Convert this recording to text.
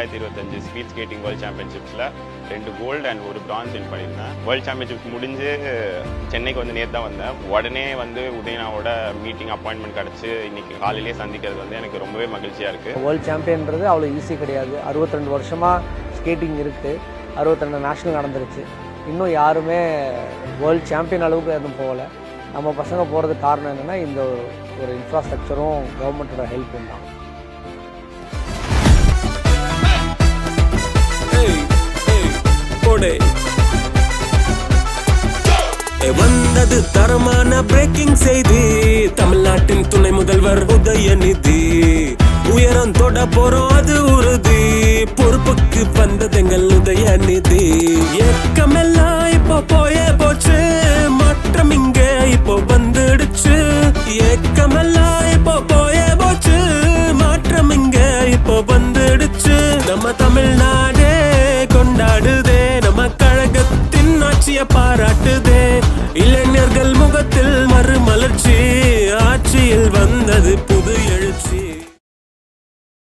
ரெண்டாயிரத்தி இருபத்தஞ்சு speed skating world சாம்பியன்ஷிப்ஸில் ரெண்டு கோல்டு அண்ட் ஒரு பிரான்ஸ் வின் பண்ணியிருந்தேன். வேர்ல்ட் சாம்பியன்ஷிப் முடிஞ்சு சென்னைக்கு வந்து நேற்று தான் வந்தேன். உடனே வந்து உதயனாவோட மீட்டிங் அப்பாயின்மெண்ட் கிடச்சி இன்னைக்கு காலையிலேயே சந்திக்கிறது வந்து எனக்கு ரொம்பவே மகிழ்ச்சியாக இருக்குது வேர்ல்ட் சாம்பியன்றது அவ்வளோ ஈஸி கிடையாது. 62 வருஷமாக ஸ்கேட்டிங் இருக்குது 62 நேஷ்னல் நடந்துருச்சு. இன்னும் யாருமே வேர்ல்ட் சாம்பியன் அளவுக்கு எதுவும் போகல. நம்ம பசங்க போகிறதுக்கு காரணம் என்னென்னா இந்த ஒரு இன்ஃப்ராஸ்ட்ரக்சரும் கவர்மெண்ட்டோட ஹெல்ப்பும் தான். போடு. வந்தது தரமான பிரேக்கிங் செய்தி. தமிழ்நாட்டின் துணை முதல்வர் உதயநிதி. உயரம் தொட போறோம் அது உறுதி. பொறுப்புக்கு வந்ததெங்கள் உதயநிதி. ஏக்கமெல்லாம் இப்போ போயே போச்சு. மாற்றம் இங்க இப்போ வந்துடுச்சு. ஏக்கமெல்லாம் இப்போ போயே போச்சு. மாற்றம் இங்க இப்போ வந்துடுச்சு. நம்ம தமிழ்நாடே கொண்டாடுது. பாராட்டுது.